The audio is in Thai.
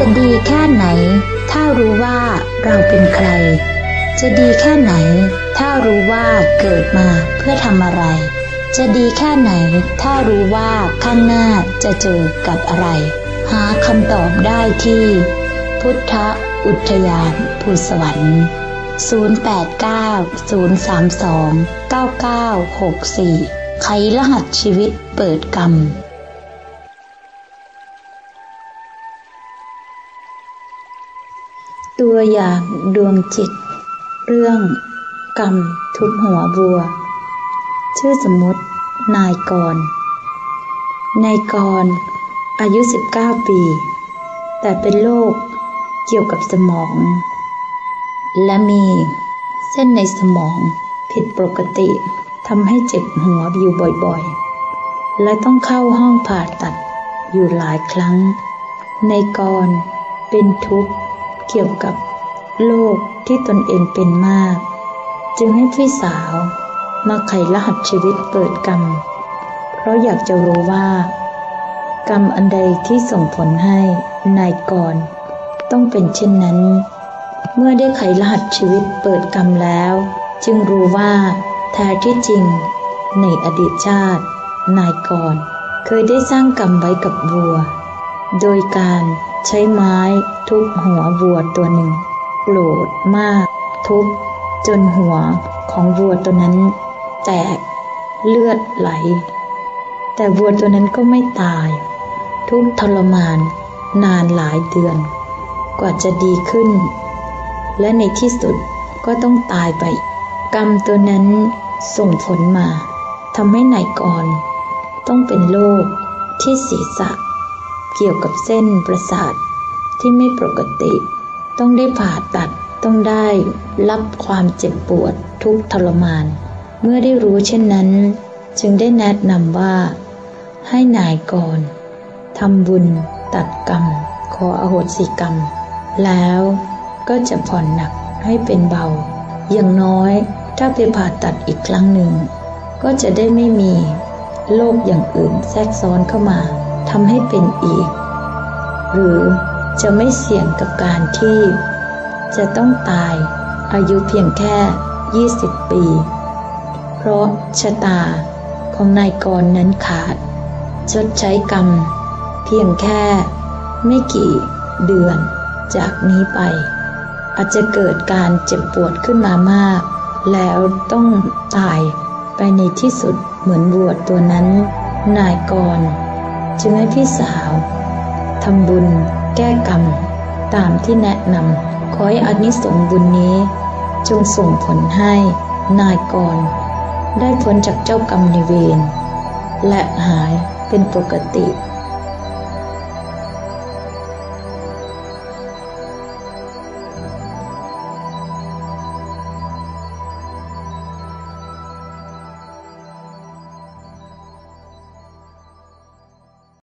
จะดีแค่ไหน ถ้ารู้ว่าเราเป็นใคร จะดีแค่ไหน ถ้ารู้ว่าเกิดมาเพื่อทำอะไร จะดีแค่ไหน ถ้ารู้ว่าข้างหน้าจะเจอกับอะไร หาคำตอบได้ที่ พุทธอุทยานภูสวรรค์ 0890329964 ไขรหัสชีวิตเปิดกรรม ตัวอย่างดวงจิต เรื่อง กรรม ทุบหัวบัว ชื่อสมมุติ นายกรนายกร อายุ 19 ปี แต่เป็นโรคเกี่ยวกับสมอง และมีเส้นในสมองผิดปกติทำให้เจ็บหัวอยู่บ่อยๆ และต้องเข้าห้องผ่าตัดอยู่หลายครั้ง ในกรเป็นทุกข์ เกี่ยวกับโรคที่ตนเองเป็นมาก จึงให้พี่สาวมาไขรหัสชีวิตเปิดกรรม เพราะอยากจะรู้ว่า กรรมอันใดที่ส่งผลให้นายกรต้องเป็นเช่นนั้น เมื่อได้ไขรหัสชีวิตเปิดกรรมแล้ว จึงรู้ว่าแท้ที่จริง ในอดีตชาติ นายกรเคยได้สร้างกรรมไว้กับวัว โดยการ ใช้ไม้ทุบหัววัวตัวหนึ่งโกรธมาก ทุบ จนหัวของวัวตัวนั้น แตกเลือดไหล แต่วัวตัวนั้นก็ไม่ตาย ทุกทรมานนานหลายเดือน กว่าจะดีขึ้น และในที่สุดก็ต้องตายไป กรรมตัวนั้นส่งผลมาทำให้นายกร ต้องเป็นโรคที่ศีรษะ เกี่ยวกับเส้นประสาทที่ไม่ปกติ ต้องได้ผ่าตัดต้องได้รับความเจ็บปวดทุกทรมาน เมื่อได้รู้เช่นนั้น จึงได้แนะนำว่า ให้นายกรทำบุญตัดกรรม ขออโหสิกรรม แล้วก็จะผ่อนหนักให้เป็นเบา อย่างน้อยถ้าไปผ่าตัดอีกครั้งหนึ่ง ก็จะได้ไม่มีโรคอย่างอื่นแทรกซ้อนเข้ามา ทำให้เป็นอีก หรือจะไม่เสี่ยงกับการที่ จะต้องตายอายุเพียงแค่ 20 ปี เพราะชะตาของนายกรนั้นขาด ชดใช้กรรม เพียงแค่ไม่กี่เดือนจากนี้ไป อาจจะเกิดการเจ็บปวดขึ้นมามาก แล้วต้องตายไปในที่สุดเหมือนบวชตัวนั้น นายกร จึงให้พี่สาวทำบุญ แก้กรรม ตามที่แนะนำขอให้อานิสงส์บุญนี้ จงส่งผลให้นายกร ได้พ้นจากเจ้ากรรมในเวรและหายเป็นปกติ